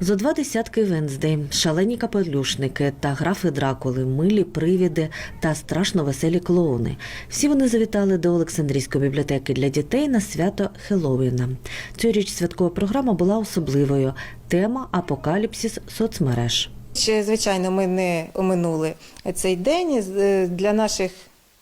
Зо два десятки Венздей, шалені капелюшники та графи Дракули, милі привіди та страшно веселі клоуни. Всі вони завітали до Олександрійської бібліотеки для дітей на свято Хеллоуіна. Цьогоріч святкова програма була особливою. Тема апокаліпсис соцмереж. Ще, звичайно, ми не оминули цей день для наших.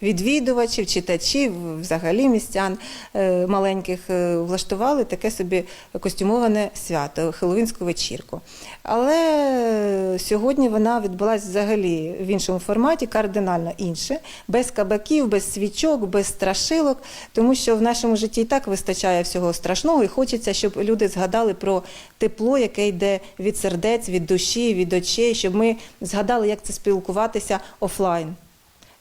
Відвідувачів, читачів, взагалі містян е, маленьких е, влаштували таке собі костюмоване свято, хеллоуінську вечірку. Але сьогодні вона відбулася взагалі в іншому форматі, кардинально інше, без кабаків, без свічок, без страшилок, тому що в нашому житті і так вистачає всього страшного, і хочеться, щоб люди згадали про тепло, яке йде від сердець, від душі, від очей, щоб ми згадали, як це спілкуватися офлайн.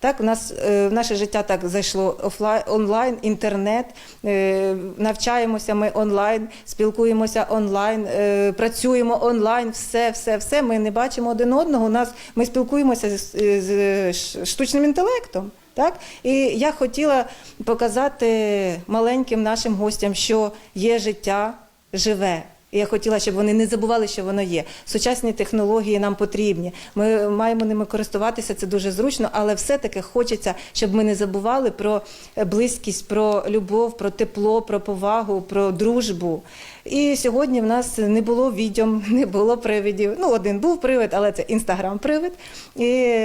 Так, у нас е, в наше життя так зайшло офлайн, онлайн, інтернет, е, навчаємося ми онлайн, спілкуємося онлайн, е, працюємо онлайн, все, все, все. Ми не бачимо один одного. У нас ми спілкуємося з, з штучним інтелектом. Так? І я хотіла показати маленьким нашим гостям, що є життя живе. Я хотіла, щоб вони не забували, що воно є. Сучасні технології нам потрібні. Ми маємо ними користуватися, це дуже зручно, але все-таки хочеться, щоб ми не забували про близькість, про любов, про тепло, про повагу, про дружбу. І сьогодні в нас не було відьом, не було привидів. Ну, один був привид, але це інстаграм-привид. І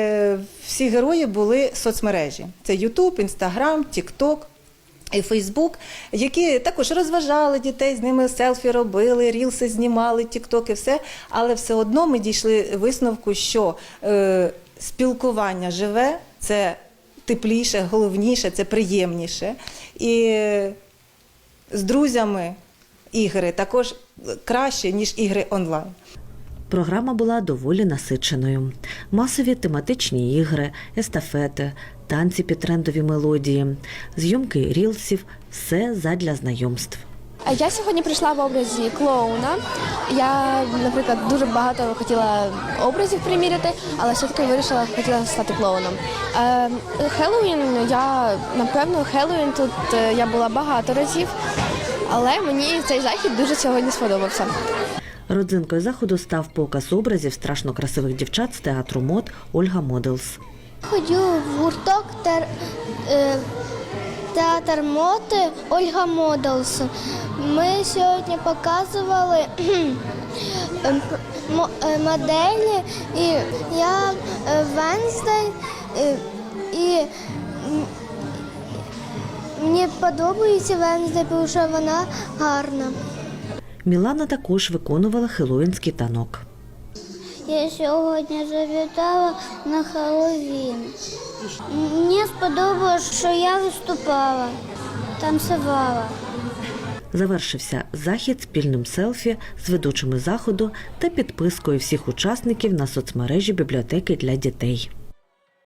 всі герої були соцмережі: це Ютуб, Інстаграм, Тікток і Фейсбук, які також розважали дітей, з ними селфі робили, рілси знімали, тіктоки, все. Але все одно ми дійшли висновку, що е, спілкування живе це тепліше, головніше, це приємніше. І з друзями ігри також краще, ніж ігри онлайн. Програма була доволі насиченою. Масові тематичні ігри, естафети, танці під трендові мелодії, зйомки рілсів все задля знайомств. Я сьогодні прийшла в образі клоуна. Я, наприклад, дуже багато хотіла образів приміряти, але все-таки вирішила, хотіла стати клоуном. Е, Хеллоуін, я напевно, Хеллоуін тут е, я була багато разів, але мені цей захід дуже сьогодні сподобався. Родзинкою заходу став показ образів страшно красивих дівчат з театру мод Ольга Моделс. Ходю в гурток тер, е, театр моти Ольга Моделс. Ми сьогодні показували ем, е, моделі, і я е, Венздей, е, і мені подобається Венздей, тому що вона гарна. Мілана також виконувала хеллоуінський танок. Я сьогодні завітала на Хеллоуін. Мені сподобалось, що я виступала, танцювала. Завершився захід спільним селфі з ведучими заходу та підпискою всіх учасників на соцмережі бібліотеки для дітей.